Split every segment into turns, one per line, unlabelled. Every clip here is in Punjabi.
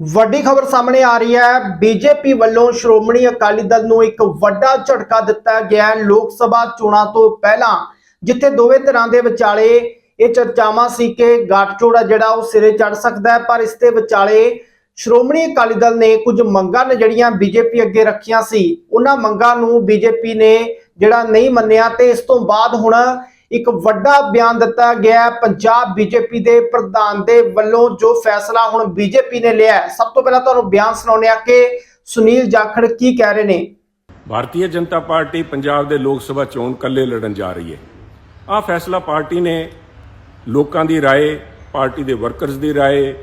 ਵੱਡੀ ਖਬਰ ਸਾਹਮਣੇ ਆ ਰਹੀ ਹੈ। ਬੀਜੇਪੀ ਵੱਲੋਂ ਸ਼੍ਰੋਮਣੀ ਅਕਾਲੀ ਦਲ ਨੂੰ ਇੱਕ ਵੱਡਾ ਝਟਕਾ ਦਿੱਤਾ ਗਿਆ ਲੋਕ ਸਭਾ ਚੋਣਾਂ ਤੋਂ ਪਹਿਲਾਂ ਜਿੱਥੇ ਦੋਵੇਂ ਧਿਰਾਂ ਦੇ ਵਿਚਾਲੇ ਇਹ ਚਰਚਾਵਾਂ ਸੀ ਕਿ ਗੱਠਜੋੜ ਆ ਜਿਹੜਾ ਉਹ ਸਿਰੇ ਚੜ ਸਕਦਾ ਹੈ। ਪਰ ਇਸ ਦੇ ਵਿਚਾਲੇ ਸ਼੍ਰੋਮਣੀ ਅਕਾਲੀ ਦਲ ਨੇ ਕੁਝ ਮੰਗਾਂ ਨੇ ਜਿਹੜੀਆਂ ਬੀਜੇਪੀ ਅੱਗੇ ਰੱਖੀਆਂ ਸੀ। ਉਹਨਾਂ ਮੰਗਾਂ ਨੂੰ ਬੀਜੇਪੀ ਨੇ ਜਿਹੜਾ ਨਹੀਂ ਮੰਨਿਆ ਤੇ ਇਸ ਤੋਂ ਬਾਅਦ ਹੁਣ ਇੱਕ ਵੱਡਾ ਬਿਆਨ ਦਿੱਤਾ ਗਿਆ ਹੈ ਪੰਜਾਬ ਬੀਜੇਪੀ ਦੇ ਪ੍ਰਧਾਨ ਦੇ ਵੱਲੋਂ ਜੋ ਫੈਸਲਾ ਹੁਣ ਬੀਜੇਪੀ ਨੇ ਲਿਆ ਹੈ। ਸਭ ਤੋਂ ਪਹਿਲਾਂ ਤੁਹਾਨੂੰ ਬਿਆਨ ਸੁਣਾਉਂਦੇ ਆ ਕਿ ਸੁਨੀਲ ਜਾਖੜ ਕੀ ਕਹਿ ਰਹੇ ਨੇ
ਭਾਰਤੀ ਜਨਤਾ ਪਾਰਟੀ ਪੰਜਾਬ ਦੇ ਲੋਕ ਸਭਾ ਚੋਣ ਕੱਲੇ ਲੜਨ ਜਾ ਰਹੀ ਹੈ ਆਹ ਫੈਸਲਾ ਪਾਰਟੀ ਨੇ ਲੋਕਾਂ ਦੀ رائے ਪਾਰਟੀ ਦੇ ਵਰਕਰਸ ਦੀ رائے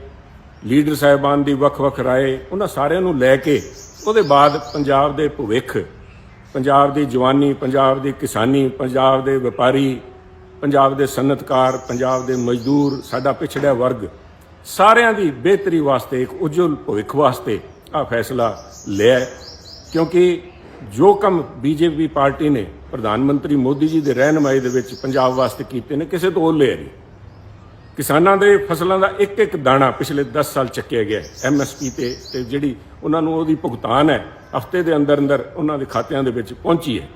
ਲੀਡਰ ਸਾਹਿਬਾਨ ਦੀ ਵੱਖ-ਵੱਖ رائے ਉਹਨਾਂ ਸਾਰਿਆਂ ਨੂੰ ਲੈ ਕੇ ਉਹਦੇ ਬਾਅਦ ਪੰਜਾਬ ਦੇ ਭਵਿੱਖ ਪੰਜਾਬ ਦੀ ਜਵਾਨੀ ਪੰਜਾਬ ਦੀ ਕਿਸਾਨੀ ਪੰਜਾਬ ਦੇ ਵਪਾਰੀ ਪੰਜਾਬ ਦੇ ਸਨਅਤਕਾਰ, ਪੰਜਾਬ ਦੇ ਮਜ਼ਦੂਰ, ਸਾਡਾ ਪਿਛੜਿਆ ਵਰਗ, ਸਾਰਿਆਂ ਦੀ ਬਿਹਤਰੀ ਵਾਸਤੇ, ਇੱਕ ਉਜਵਲ ਭਵਿੱਖ ਵਾਸਤੇ ਆਹ ਫੈਸਲਾ ਲਿਆ ਕਿਉਂਕਿ ਜੋ ਕੰਮ ਬੀਜੇਪੀ ਪਾਰਟੀ ਨੇ, ਪ੍ਰਧਾਨ ਮੰਤਰੀ ਮੋਦੀ ਜੀ ਦੇ ਰਹਿਨਮਾਈ ਦੇ ਵਿੱਚ ਪੰਜਾਬ ਵਾਸਤੇ ਕੀਤੇ ਨੇ, ਕਿਸੇ ਤੋਂ ਓਲੇ ਨਹੀਂ। ਕਿਸਾਨਾਂ ਦੇ ਫਸਲਾਂ ਦਾ ਇੱਕ ਇੱਕ ਦਾਣਾ ਪਿਛਲੇ 10 ਸਾਲ ਚੱਕਿਆ ਗਿਆ ਐਮਐਸਪੀ ਤੇ ਤੇ ਜਿਹੜੀ ਉਹਨਾਂ ਨੂੰ ਉਹਦੀ ਭੁਗਤਾਨ ਹੈ, ਹਫ਼ਤੇ ਦੇ ਅੰਦਰ ਅੰਦਰ ਉਹਨਾਂ ਦੇ ਖਾਤਿਆਂ ਦੇ ਵਿੱਚ ਪਹੁੰਚੀ ਹੈ।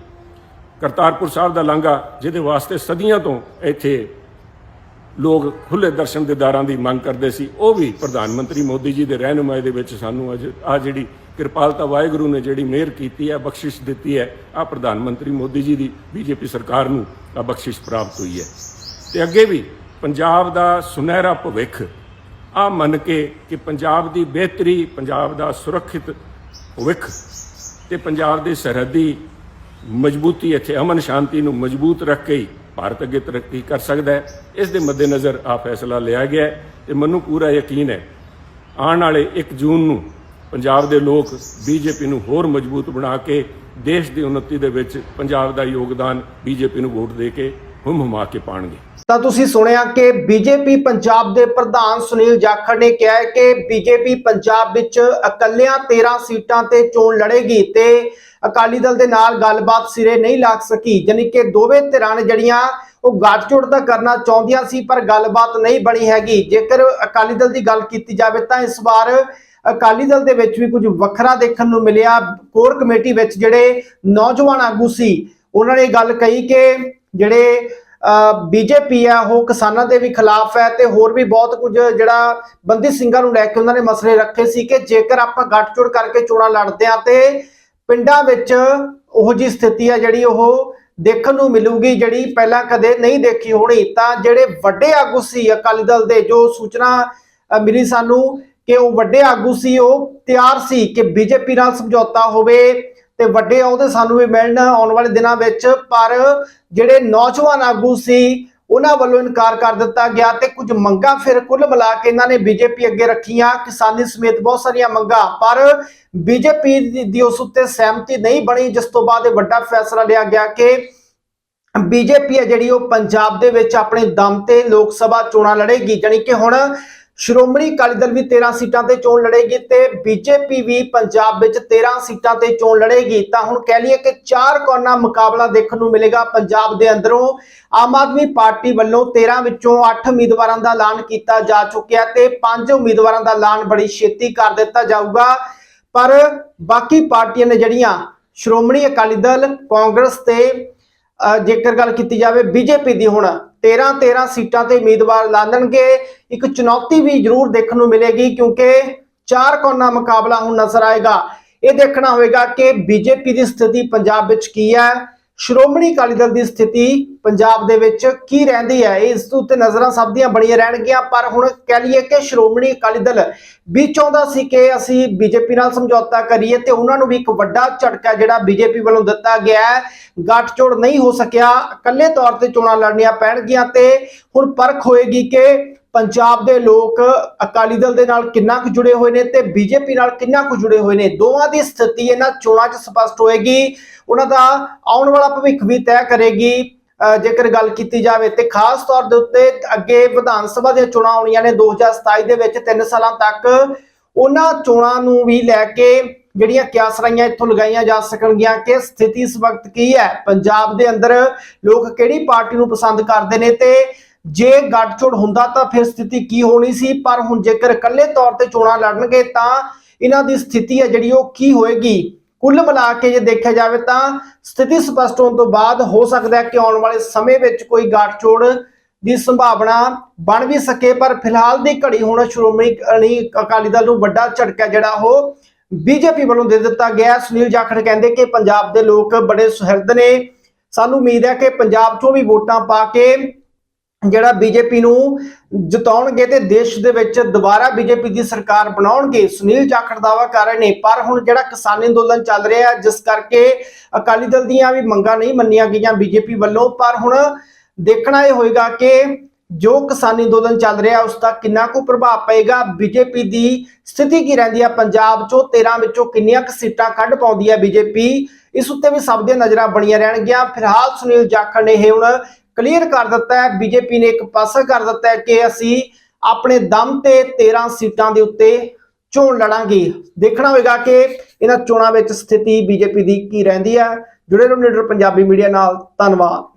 ਕਰਤਾਰਪੁਰ ਸਾਹਿਬ ਦਾ ਲਾਂਘਾ, ਜਿਹਦੇ ਵਾਸਤੇ ਸਦੀਆਂ ਤੋਂ ਇੱਥੇ ਲੋਕ ਖੁੱਲੇ ਦਰਸ਼ਨ ਦੇਦਾਰਾਂ ਦੀ ਮੰਗ ਕਰਦੇ ਸੀ, ਉਹ ਵੀ ਪ੍ਰਧਾਨ ਮੰਤਰੀ ਮੋਦੀ ਜੀ ਦੇ ਰਹਿਨੁਮਾਈ ਦੇ ਵਿੱਚ ਸਾਨੂੰ ਅੱਜ ਆ ਜਿਹੜੀ ਕਿਰਪਾਲਤਾ ਵਾਹਿਗੁਰੂ ਨੇ ਜਿਹੜੀ ਮਿਹਰ ਕੀਤੀ ਹੈ, ਬਖਸ਼ਿਸ਼ ਦਿੱਤੀ ਹੈ ਆ ਪ੍ਰਧਾਨ ਮੰਤਰੀ ਮੋਦੀ ਜੀ ਦੀ ਬੀਜੇਪੀ ਸਰਕਾਰ ਨੂੰ ਆ ਬਖਸ਼ਿਸ਼ ਪ੍ਰਾਪਤ ਹੋਈ ਹੈ। ਤੇ ਅੱਗੇ ਵੀ ਪੰਜਾਬ ਦਾ ਸੁਨਹਿਰਾ ਭਵਿੱਖ ਆ ਮੰਨ ਕੇ ਕਿ ਪੰਜਾਬ ਦੀ ਬਿਹਤਰੀ, ਪੰਜਾਬ ਦਾ ਸੁਰੱਖਿਅਤ ਭਵਿੱਖ ਤੇ ਪੰਜਾਬ ਦੀ ਸਰਹੱਦੀ ਮਜ਼ਬੂਤੀ ਇੱਥੇ ਅਮਨ ਸ਼ਾਂਤੀ ਨੂੰ ਮਜ਼ਬੂਤ ਰੱਖ ਕੇ ਹੀ ਭਾਰਤ ਅੱਗੇ ਤਰੱਕੀ ਕਰ ਸਕਦਾ ਹੈ। ਇਸ ਦੇ ਮੱਦੇਨਜ਼ਰ ਆ ਫੈਸਲਾ ਲਿਆ ਗਿਆ ਹੈ ਤੇ ਮੈਨੂੰ ਪੂਰਾ ਯਕੀਨ ਹੈ, ਆਉਣ ਵਾਲੇ 1 ਜੂਨ ਨੂੰ ਪੰਜਾਬ ਦੇ ਲੋਕ ਬੀਜੇਪੀ ਨੂੰ ਹੋਰ ਮਜ਼ਬੂਤ ਬਣਾ ਕੇ ਦੇਸ਼ ਦੀ ਉન્નਤੀ ਦੇ ਵਿੱਚ ਪੰਜਾਬ ਦਾ ਯੋਗਦਾਨ ਬੀਜੇਪੀ ਨੂੰ ਵੋਟ ਦੇ ਕੇ ਹੁਮ ਹੁਮਾ ਕੇ ਪਾਣਗੇ।
ਤਾਂ ਤੁਸੀਂ ਸੁਣਿਆ ਕਿ ਬੀਜੇਪੀ ਪੰਜਾਬ ਦੇ ਪ੍ਰਧਾਨ ਸੁਨੀਲ ਜਾਖੜ ਨੇ ਕਿਹਾ ਹੈ ਕਿ ਬੀਜੇਪੀ ਪੰਜਾਬ ਵਿੱਚ ਇਕੱਲਿਆਂ 13 ਸੀਟਾਂ ਤੇ ਚੋਣ ਲੜੇਗੀ ਤੇ ਅਕਾਲੀ ਦਲ ਦੇ ਨਾਲ ਗੱਲਬਾਤ ਸਿਰੇ ਨਹੀਂ ਲੱਗ ਸਕੀ। ਜਾਣੀ ਕਿ ਦੋਵੇਂ ਧਿਰਾਂ ਨੇ ਜਿਹੜੀਆਂ ਉਹ ਗੱਠਜੋੜ ਤਾਂ ਕਰਨਾ ਚਾਹੁੰਦੀਆਂ ਸੀ, ਪਰ ਗੱਲਬਾਤ ਨਹੀਂ ਬਣੀ ਹੈਗੀ। ਜੇਕਰ ਅਕਾਲੀ ਦਲ ਦੀ ਗੱਲ ਕੀਤੀ ਜਾਵੇ ਤਾਂ ਇਸ ਵਾਰ ਅਕਾਲੀ ਦਲ ਦੇ ਵਿੱਚ ਵੀ ਕੁਝ ਵੱਖਰਾ ਦੇਖਣ ਨੂੰ ਮਿਲਿਆ। ਕੋਰ ਕਮੇਟੀ ਵਿੱਚ ਜਿਹੜੇ ਨੌਜਵਾਨ ਆਗੂ ਸੀ, ਉਹਨਾਂ ਨੇ ਗੱਲ ਕਹੀ ਕਿ ਜਿਹੜੇ ਬੀਜੇਪੀ ਆ, ਉਹ ਕਿਸਾਨਾਂ ਦੇ ਵੀ ਖਿਲਾਫ ਹੈ ਤੇ ਹੋਰ ਵੀ ਬਹੁਤ ਕੁਝ ਜਿਹੜਾ ਬੰਦੀ ਸਿੰਘਾਂ ਨੂੰ ਲੈ ਕੇ ਉਹਨਾਂ ਨੇ ਮਸਲੇ ਰੱਖੇ ਸੀ ਕਿ ਜੇਕਰ ਆਪਾਂ ਗੱਠਜੋੜ ਕਰਕੇ ਚੋਣਾਂ ਲੜਦੇ ਆ ਤੇ ਪਿੰਡਾਂ ਵਿੱਚ ਉਹ ਜੀ ਸਥਿਤੀ ਆ ਜਿਹੜੀ ਉਹ ਦੇਖਣ ਨੂੰ ਮਿਲੂਗੀ, ਜਿਹੜੀ ਪਹਿਲਾਂ ਕਦੇ ਨਹੀਂ ਦੇਖੀ ਹੋਣੀ, ਤਾਂ ਜਿਹੜੇ ਵੱਡੇ ਆਗੂ ਸੀ ਅਕਾਲੀ ਦਲ ਦੇ, ਜੋ ਸੂਚਨਾ ਮਿਲੀ ਸਾਨੂੰ ਕਿ ਉਹ ਵੱਡੇ ਆਗੂ ਸੀ, ਉਹ ਤਿਆਰ ਸੀ ਕਿ ਬੀਜੇਪੀ ਨਾਲ ਸਮਝੌਤਾ ਹੋਵੇ ਤੇ ਵੱਡੇ ਅਹੁਦੇ ਸਾਨੂੰ ਵੀ ਮਿਲਣ ਆਉਣ ਵਾਲੇ ਦਿਨਾਂ ਵਿੱਚ, ਪਰ ਜਿਹੜੇ ਨੌਜਵਾਨ ਆਗੂ ਸੀ, ਉਹਨਾਂ ਵੱਲੋਂ ਇਨਕਾਰ ਕਰ ਦਿੱਤਾ ਗਿਆ ਤੇ ਕੁਝ ਮੰਗਾਂ ਫਿਰ ਕੁੱਲ ਮਿਲਾ ਕੇ ਇਹਨਾਂ ਨੇ ਬੀਜੇਪੀ ਅੱਗੇ ਰੱਖੀਆਂ, ਕਿਸਾਨੀ ਸਮੇਤ ਬਹੁਤ ਸਾਰੀਆਂ ਮੰਗਾਂ, ਪਰ ਬੀਜੇਪੀ ਦੀ ਉਸ ਉੱਤੇ ਸਹਿਮਤੀ ਨਹੀਂ ਬਣੀ, ਜਿਸ ਤੋਂ ਬਾਅਦ ਇਹ ਵੱਡਾ ਫੈਸਲਾ ਲਿਆ ਗਿਆ ਕਿ ਬੀਜੇਪੀ ਹੈ ਜਿਹੜੀ ਉਹ ਪੰਜਾਬ ਦੇ ਵਿੱਚ ਆਪਣੇ ਦਮ ਤੇ ਲੋਕ ਸਭਾ ਚੋਣਾਂ ਲੜੇਗੀ, ਜਾਣੀ ਕਿ ਹੁਣ ਸ਼੍ਰੋਮਣੀ ਅਕਾਲੀ ਦਲ ਵੀ 13 ਸੀਟਾਂ ਤੇ ਚੋਣ ਲੜੇਗੀ ਤੇ ਬੀਜੇਪੀ ਵੀ ਪੰਜਾਬ ਵਿੱਚ 13 ਸੀਟਾਂ ਤੇ ਚੋਣ ਲੜੇਗੀ। ਤਾਂ ਹੁਣ ਕਹਿ ਲਈਏ ਕਿ ਚਾਰ ਕੋਨਾ ਮੁਕਾਬਲਾ ਦੇਖਣ ਨੂੰ ਮਿਲੇਗਾ ਪੰਜਾਬ ਦੇ ਅੰਦਰੋਂ। ਆਮ ਆਦਮੀ ਪਾਰਟੀ ਵੱਲੋਂ 13 ਵਿੱਚੋਂ 8 ਉਮੀਦਵਾਰਾਂ ਦਾ ਐਲਾਨ ਕੀਤਾ ਜਾ ਚੁੱਕਿਆ ਤੇ 5 ਉਮੀਦਵਾਰਾਂ ਦਾ ਐਲਾਨ ਬੜੀ ਛੇਤੀ ਕਰ ਦਿੱਤਾ ਜਾਊਗਾ। ਪਰ ਬਾਕੀ ਪਾਰਟੀਆਂ ਨੇ ਜਿਹੜੀਆਂ ਸ਼੍ਰੋਮਣੀ ਅਕਾਲੀ ਦਲ, ਕਾਂਗਰਸ ਤੇ ਜੇਕਰ ਗੱਲ ਕੀਤੀ ਜਾਵੇ ਬੀਜੇਪੀ ਦੀ ਹੁਣ 13 13 ਸੀਟਾਂ ਤੇ ਉਮੀਦਵਾਰ ਐਲਾਨਣਗੇ ਇੱਕ ਚੁਣੌਤੀ ਵੀ ਜ਼ਰੂਰ ਦੇਖਣ ਨੂੰ ਮਿਲੇਗੀ ਕਿਉਂਕਿ ਚਾਰ ਕੋਨਾ ਮੁਕਾਬਲਾ ਹੁਣ ਨਜ਼ਰ ਆਏਗਾ। ਇਹ ਦੇਖਣਾ ਹੋਵੇਗਾ ਕਿ ਬੀਜੇਪੀ ਦੀ ਸਥਿਤੀ ਪੰਜਾਬ ਵਿੱਚ ਕੀ ਹੈ। ਸ਼੍ਰੋਮਣੀ ਅਕਾਲੀ ਦਲ ਦੀ ਸਥਿਤੀ ਪੰਜਾਬ ਦੇ ਵਿੱਚ ਕੀ ਰਹਿੰਦੀ ਹੈ? ਇਸ ਉੱਤੇ ਨਜ਼ਰਾਂ ਸਭ ਦੀਆਂ ਬਣੀਆਂ ਰਹਿਣਗੀਆਂ, ਪਰ ਹੁਣ ਕਹਿ ਲਈਏ ਕਿ ਸ਼੍ਰੋਮਣੀ ਅਕਾਲੀ ਦਲ ਵੀ ਚਾਹੁੰਦਾ ਸੀ ਕਿ ਅਸੀਂ ਬੀਜੇਪੀ ਨਾਲ ਸਮਝੌਤਾ ਕਰੀਏ ਤੇ ਉਹਨਾਂ ਨੂੰ ਵੀ ਇੱਕ ਵੱਡਾ ਝਟਕਾ ਜਿਹੜਾ ਬੀਜੇਪੀ ਵੱਲੋਂ ਦਿੱਤਾ ਗਿਆ ਹੈ। ਗੱਠਜੋੜ ਨਹੀਂ ਹੋ ਸਕਿਆ। ਇਕੱਲੇ ਤੌਰ ਤੇ ਚੋਣਾਂ ਲੜਨੀਆਂ ਪੈਣਗੀਆਂ ਤੇ ਹੁਣ ਪਰਖ ਹੋਏਗੀ ਕਿ ਪੰਜਾਬ ਦੇ ਲੋਕ ਅਕਾਲੀ ਦਲ ਦੇ ਨਾਲ ਕਿੰਨਾ ਕੁ ਜੁੜੇ ਹੋਏ ਨੇ ਤੇ ਬੀਜੇਪੀ ਨਾਲ ਕਿੰਨਾ ਕੁ ਜੁੜੇ ਹੋਏ ਨੇ? ਦੋਵਾਂ ਦੀ ਸਥਿਤੀ ਇਹਨਾਂ ਚੋਣਾਂ 'ਚ ਸਪਸ਼ਟ ਹੋਏਗੀ। ਉਹਨਾਂ ਦਾ ਆਉਣ ਵਾਲਾ ਭਵਿੱਖ ਵੀ ਤੈਅ ਕਰੇਗੀ। ਜੇਕਰ ਗੱਲ ਕੀਤੀ ਜਾਵੇ ਤੇ ਖਾਸ ਤੌਰ ਦੇ ਉੱਤੇ ਅੱਗੇ ਵਿਧਾਨ ਸਭਾ ਦੀਆਂ ਚੋਣਾਂ ਆਉਣੀਆਂ ਨੇ 2027 ਦੇ ਵਿੱਚ 3 ਸਾਲਾਂ ਤੱਕ। ਉਹਨਾਂ ਚੋਣਾਂ ਨੂੰ ਵੀ ਲੈ ਕੇ ਜਿਹੜੀਆਂ ਕਿਆਸਰਾਈਆਂ ਇੱਥੋਂ ਲਗਾਈਆਂ ਜਾ ਸਕਣਗੀਆਂ ਕਿ ਸਥਿਤੀ ਇਸ ਵਕਤ ਕੀ ਹੈ? ਪੰਜਾਬ ਦੇ ਅੰਦਰ ਲੋਕ ਕਿਹੜੀ ਪਾਰਟੀ ਨੂੰ ਪਸੰਦ ਕਰਦੇ ਨੇ ਤੇ ਜੇ ਗੱਠਜੋੜ ਹੁੰਦਾ ਤਾਂ ਫਿਰ ਸਥਿਤੀ ਕੀ ਹੋਣੀ ਸੀ? ਪਰ ਹੁਣ ਜੇਕਰ ਇਕੱਲੇ ਤੌਰ ਤੇ ਚੋਣਾਂ ਲੜਨਗੇ ਤਾਂ ਇਹਨਾਂ ਦੀ ਸਥਿਤੀ ਹੈ ਜਿਹੜੀ ਉਹ ਕੀ ਹੋਏਗੀ? ਕੁੱਲ ਮਿਲਾ ਕੇ ਜੇ ਦੇਖਿਆ ਜਾਵੇ ਤਾਂ ਸਥਿਤੀ ਸਪਸ਼ਟ ਹੋਣ ਤੋਂ ਬਾਅਦ ਹੋ ਸਕਦਾ ਹੈ ਕਿ ਆਉਣ ਵਾਲੇ ਸਮੇਂ ਵਿੱਚ ਕੋਈ ਗੱਠਜੋੜ ਦੀ ਸੰਭਾਵਨਾ ਬਣ ਵੀ ਸਕੇ, ਪਰ ਫਿਲਹਾਲ ਦੀ ਘੜੀ ਹੁਣ ਸ਼੍ਰੋਮਣੀ ਅਕਾਲੀ ਦਲ ਨੂੰ ਵੱਡਾ ਝਟਕਾ ਜਿਹੜਾ ਉਹ ਬੀਜੇਪੀ ਵੱਲੋਂ ਦੇ ਦਿੱਤਾ ਗਿਆ ਸੁਨੀਲ ਜਾਖੜ ਕਹਿੰਦੇ ਕਿ ਪੰਜਾਬ ਦੇ ਲੋਕ ਬੜੇ ਸੁਹਿਰਦ ਨੇ। ਸਾਨੂੰ ਉਮੀਦ ਹੈ ਕਿ ਪੰਜਾਬ 'ਚੋਂ ਵੀ ਵੋਟਾਂ ਪਾ ਕੇ ਜਿਹੜਾ ਬੀਜੇਪੀ ਨੂੰ ਜਿਤਾਉਣਗੇ ਤੇ ਦੇਸ਼ ਦੇ ਵਿੱਚ ਦੁਬਾਰਾ ਬੀਜੇਪੀ ਦੀ ਸਰਕਾਰ ਬਣਾਉਣਗੇ, ਸੁਨੀਲ ਜਾਖੜ ਦਾਵਾ ਕਰ ਰਹੇ ਨੇ, ਪਰ ਹੁਣ ਜਿਹੜਾ ਕਿਸਾਨੀ ਅੰਦੋਲਨ ਚੱਲ ਰਿਹਾ ਜਿਸ ਕਰਕੇ ਅਕਾਲੀ ਦਲ ਦੀਆਂ ਵੀ ਮੰਗਾਂ ਨਹੀਂ ਮੰਨੀਆਂ ਗਈਆਂ ਬੀਜੇਪੀ ਵੱਲੋਂ, ਪਰ ਹੁਣ ਦੇਖਣਾ ਇਹ ਹੋਏਗਾ ਕਿ ਜੋ ਕਿਸਾਨੀ ਅੰਦੋਲਨ ਚੱਲ ਰਿਹਾ, ਉਸ ਦਾ ਕਿੰਨਾ ਕੁ ਪ੍ਰਭਾਵ ਪਏਗਾ, ਬੀਜੇਪੀ ਦੀ ਸਥਿਤੀ ਕੀ ਰਹਿੰਦੀ ਹੈ ਪੰਜਾਬ 'ਚੋਂ 13 ਵਿੱਚੋਂ ਕਿੰਨੀਆਂ ਕੁ ਸੀਟਾਂ ਕੱਢ ਪਾਉਂਦੀ ਹੈ ਬੀਜੇਪੀ? ਇਸ ਉੱਤੇ ਵੀ ਸਭ ਦੀਆਂ ਨਜ਼ਰਾਂ ਬਣੀਆਂ ਰਹਿਣਗੀਆਂ। ਫਿਲਹਾਲ ਸੁਨੀਲ ਜਾਖੜ ਨੇ ਇਹ ਹੁਣ ਕਲੀਅਰ ਕਰ ਦਿੱਤਾ ਹੈ। ਬੀਜੇਪੀ ਨੇ ਇੱਕ ਪਾਸਾ ਕਰ ਦਿੱਤਾ ਹੈ ਕਿ ਅਸੀਂ ਆਪਣੇ ਦਮ ਤੇ 13 ਸੀਟਾਂ ਦੇ ਉੱਤੇ ਚੋਣ ਲੜਾਂਗੇ। ਦੇਖਣਾ ਹੋਵੇਗਾ ਕਿ ਇਹਨਾਂ ਚੋਣਾਂ ਵਿੱਚ ਸਥਿਤੀ ਬੀਜੇਪੀ ਦੀ ਕੀ ਰਹਿੰਦੀ ਹੈ। ਜੁੜੇ ਰਹੋ ਨੀਡਰ ਪੰਜਾਬੀ ਮੀਡੀਆ ਨਾਲ। ਧੰਨਵਾਦ।